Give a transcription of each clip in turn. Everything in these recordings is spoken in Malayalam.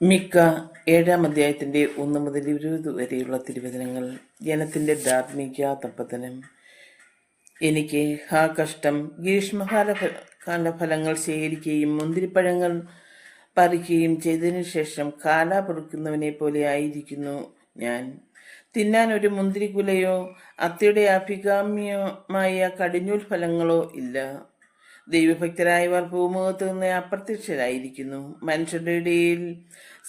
മിക്ക ഏഴാം അധ്യായത്തിന്റെ ഒന്ന് മുതൽ ഇരുപത് വരെയുള്ള തിരുവചനങ്ങൾ ജനത്തിന്റെ ധാർമ്മിക തപ്പത്തനം എനിക്ക് ഹാ കഷ്ടം ഗ്രീഷ്മകാല കാല കാലഫലങ്ങൾ ശേഖരിക്കുകയും മുന്തിരിപ്പഴങ്ങൾ പറിക്കുകയും ചെയ്തതിനു ശേഷം കാല പൊറുക്കുന്നവനെ പോലെ ആയിരിക്കുന്നു ഞാൻ. തിന്നാൻ ഒരു മുന്തിരിക്കുലയോ അത്തയുടെ അഭികാമ്യമായ കടിഞ്ഞൂൽ ഫലങ്ങളോ ഇല്ല. ദൈവഭക്തരായവർ ഭൂമുഖത്ത് നിന്ന് അപ്രത്യക്ഷരായിരിക്കുന്നു. മനുഷ്യരുടെ ഇടയിൽ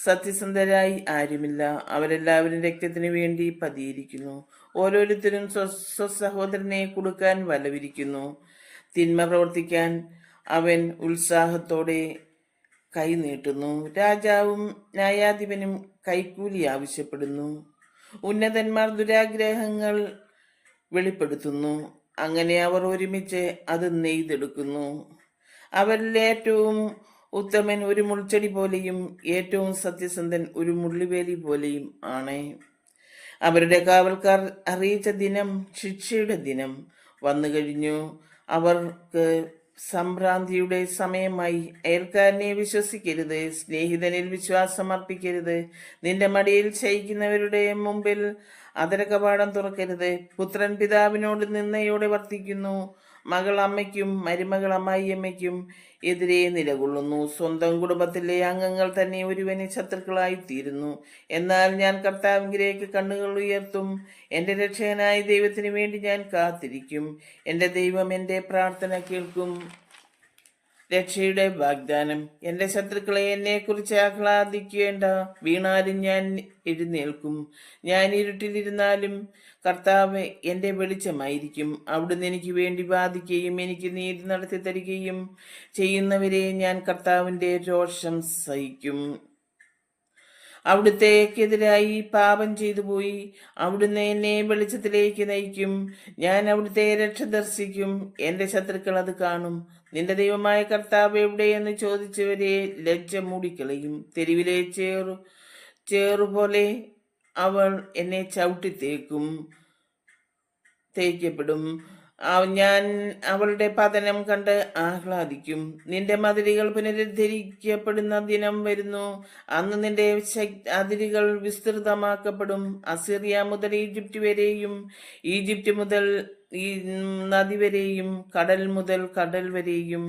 സത്യസന്ധരായി ആരുമില്ല. അവരെല്ലാവരും രക്തത്തിന് വേണ്ടി പതിയിരിക്കുന്നു. ഓരോരുത്തരും സ്വ- സ്വസഹോദരനെ കൊടുക്കാൻ വലവിരിക്കുന്നു. തിന്മ പ്രവർത്തിക്കാൻ അവൻ ഉത്സാഹത്തോടെ കൈനീട്ടുന്നു രാജാവും ന്യായാധിപനും കൈക്കൂലി ആവശ്യപ്പെടുന്നു. ഉന്നതന്മാർ ദുരാഗ്രഹങ്ങൾ വെളിപ്പെടുത്തുന്നു. അങ്ങനെ അവർ ഒരുമിച്ച് അത് നെയ്തെടുക്കുന്നു. അവരിൽ ഏറ്റവും ഉത്തമൻ ഒരു മുൾച്ചെടി പോലെയും ഏറ്റവും സത്യസന്ധൻ ഒരു മുള്ളിവേലി പോലെയും ആണ്. അവരുടെ കാവൽക്കാർ അറിയിച്ച ദിനം ശിക്ഷയുടെ ദിനം വന്നു കഴിഞ്ഞു. അവർക്ക് സംഭ്രാന്തിയുടെ സമയമായി അയൽക്കാരനെ വിശ്വസിക്കരുത് സ്നേഹിതനിൽ വിശ്വാസം അർപ്പിക്കരുത് നിന്റെ മടിയിൽ ശയിക്കുന്നവരുടെ മുമ്പിൽ അതര കവാടം തുറക്കരുത്. പുത്രൻ പിതാവിനോട് നിന്നയോടെ വർത്തിക്കുന്നു. മകൾ അമ്മയ്ക്കും മരുമകൾ അമ്മായിയമ്മയ്ക്കും എതിരെ നിലകൊള്ളുന്നു. സ്വന്തം കുടുംബത്തിലെ അംഗങ്ങൾ തന്നെ ഒരുവനെ ശത്രുക്കളായി തീരുന്നു എന്നാൽ ഞാൻ കർത്താവിംഗിലേക്ക് കണ്ണുകൾ ഉയർത്തും. എന്റെ രക്ഷകനായ ദൈവത്തിന് വേണ്ടി ഞാൻ കാത്തിരിക്കും. എന്റെ ദൈവം എന്റെ പ്രാർത്ഥന കേൾക്കും. രക്ഷയുടെ വാഗ്ദാനം. എന്റെ ശത്രുക്കളെ എന്നെക്കുറിച്ച് ആഹ്ലാദിക്കേണ്ട. വീണാലും ഞാൻ എഴുന്നേൽക്കും. ഞാൻ ഇരുട്ടിലിരുന്നാലും കർത്താവ് എന്റെ വെളിച്ചമായിരിക്കും. അവിടുന്ന് എനിക്ക് വേണ്ടി വാദിക്കുകയും എനിക്ക് നീതി നടത്തി തരികയും ചെയ്യുന്നവരെ ഞാൻ കർത്താവിന്റെ രോഷം സഹിക്കും. അവിടുത്തേക്കെതിരായി പാപം ചെയ്തു പോയി. അവിടുന്ന് എന്നെ വെളിച്ചത്തിലേക്ക് നയിക്കും. ഞാൻ അവിടുത്തെ രക്ഷ ദർശിക്കും. എന്റെ ശത്രുക്കൾ അത് കാണും. നിന്റെ ദൈവമായ കർത്താവ് എവിടെയെന്ന് ചോദിച്ചവരെ ലജ്ജ മൂടിക്കളയും. തെരുവിലെ ചേറു ചേറുപോലെ അവൾ എന്നെ ചവിട്ടിത്തേക്കും. തേക്കപ്പെടും. ഞാൻ അവളുടെ പതനം കണ്ട് ആഹ്ലാദിക്കും. നിന്റെ മതിലുകൾ പുനരുദ്ധരിക്കപ്പെടുന്ന ദിനം വരുന്നു. അന്ന് നിന്റെ അതിരുകൾ വിസ്തൃതമാക്കപ്പെടും. അസിറിയ മുതൽ ഈജിപ്റ്റ് വരെയും ഈജിപ്റ്റ് മുതൽ ഈ നദി വരെയും കടൽ മുതൽ കടൽ വരെയും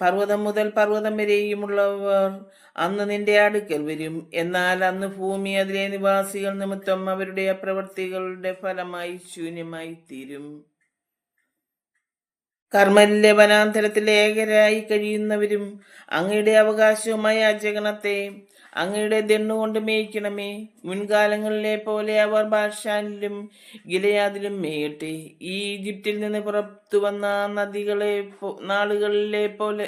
പർവതം മുതൽ പർവതം വരെയുമുള്ളവർ അന്ന് നിന്റെ അടുക്കൽ വരും. എന്നാൽ അന്ന് ഭൂമി അതിലെ നിവാസികൾ നിമിത്തം അവരുടെ പ്രവർത്തികളുടെ ഫലമായി ശൂന്യമായി തീരും കർമ്മലിലെ വനാന്തരത്തിൽ ഏകരായി കഴിയുന്നവരും അങ്ങയുടെ അവകാശവുമായ അജഗണത്തെ അങ്ങയുടെ ദണ്ണുകൊണ്ട് മേയ്ക്കണമേ. മുൻകാലങ്ങളിലെ പോലെ അവർ ബാഷാനിലും ഗിലയാദിലും മേയട്ടെ. ഈജിപ്തിൽ നിന്ന് പുറത്തു വന്ന നദികളെ നാളുകളിലെ പോലെ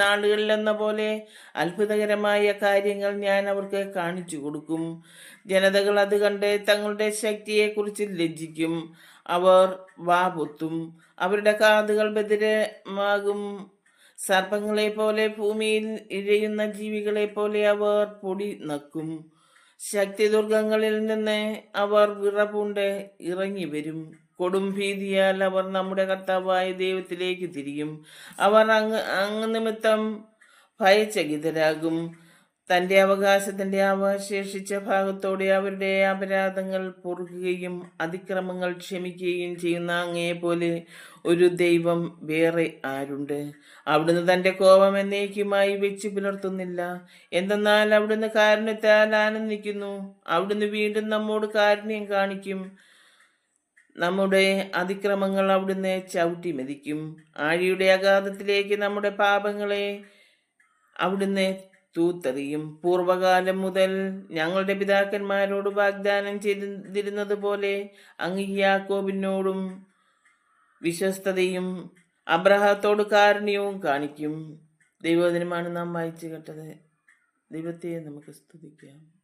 നാളുകളിലെന്ന പോലെ അത്ഭുതകരമായ കാര്യങ്ങൾ ഞാൻ അവർക്ക് കാണിച്ചു കൊടുക്കും. ജനതകൾ അത് കണ്ട് തങ്ങളുടെ ശക്തിയെക്കുറിച്ച് ലജ്ജിക്കും. അവർ വാപൊത്തും അവരുടെ കാതുകൾ ബദിരമാകും സർപ്പങ്ങളെ പോലെ ഭൂമിയിൽ ഇഴയുന്ന ജീവികളെ പോലെ അവർ പൊടി നക്കും. ശക്തി ദുർഗങ്ങളിൽ നിന്ന് അവർ വിറപൂണ്ട് ഇറങ്ങി വരും കൊടും ഭീതിയാൽ അവർ നമ്മുടെ കർത്താവായ ദൈവത്തിലേക്ക് തിരിയും. അവർ അങ്ങ് അങ്ങ് നിമിത്തം ഭയചകിതരാകും. തന്റെ അവകാശത്തിന്റെ അവശേഷിച്ച ഭാഗത്തോടെ അവരുടെ അപരാധങ്ങൾ പൊറുക്കുകയും അതിക്രമങ്ങൾ ക്ഷമിക്കുകയും ചെയ്യുന്ന അങ്ങയെ പോലെ ഒരു ദൈവം വേറെ ആരുണ്ട്? അവിടുന്ന് തന്റെ കോപം എന്നേക്കുമായി വെച്ച് പുലർത്തുന്നില്ല. എന്തെന്നാൽ അവിടുന്ന് കാരുണ്യത്താൽ ആനന്ദിക്കുന്നു. അവിടുന്ന് വീണ്ടും നമ്മോട് കാരുണ്യം കാണിക്കും. നമ്മുടെ അതിക്രമങ്ങൾ അവിടുന്ന് ചവിട്ടി മെതിക്കും. ആഴിയുടെ അഗാധത്തിലേക്ക് നമ്മുടെ പാപങ്ങളെ അവിടുന്ന് തൂത്തെറിയും. പൂർവകാലം മുതൽ ഞങ്ങളുടെ പിതാക്കന്മാരോട് വാഗ്ദാനം ചെയ്തിരുന്നത് പോലെ അങ്ങ് യാക്കോബിനോടും വിശ്വസ്തതയും അബ്രഹത്തോട് കാരുണ്യവും കാണിക്കും. ദൈവദിനമാണ് നാം വായിച്ചു കേട്ടത്. ദൈവത്തെ നമുക്ക് സ്തുതിക്കാം.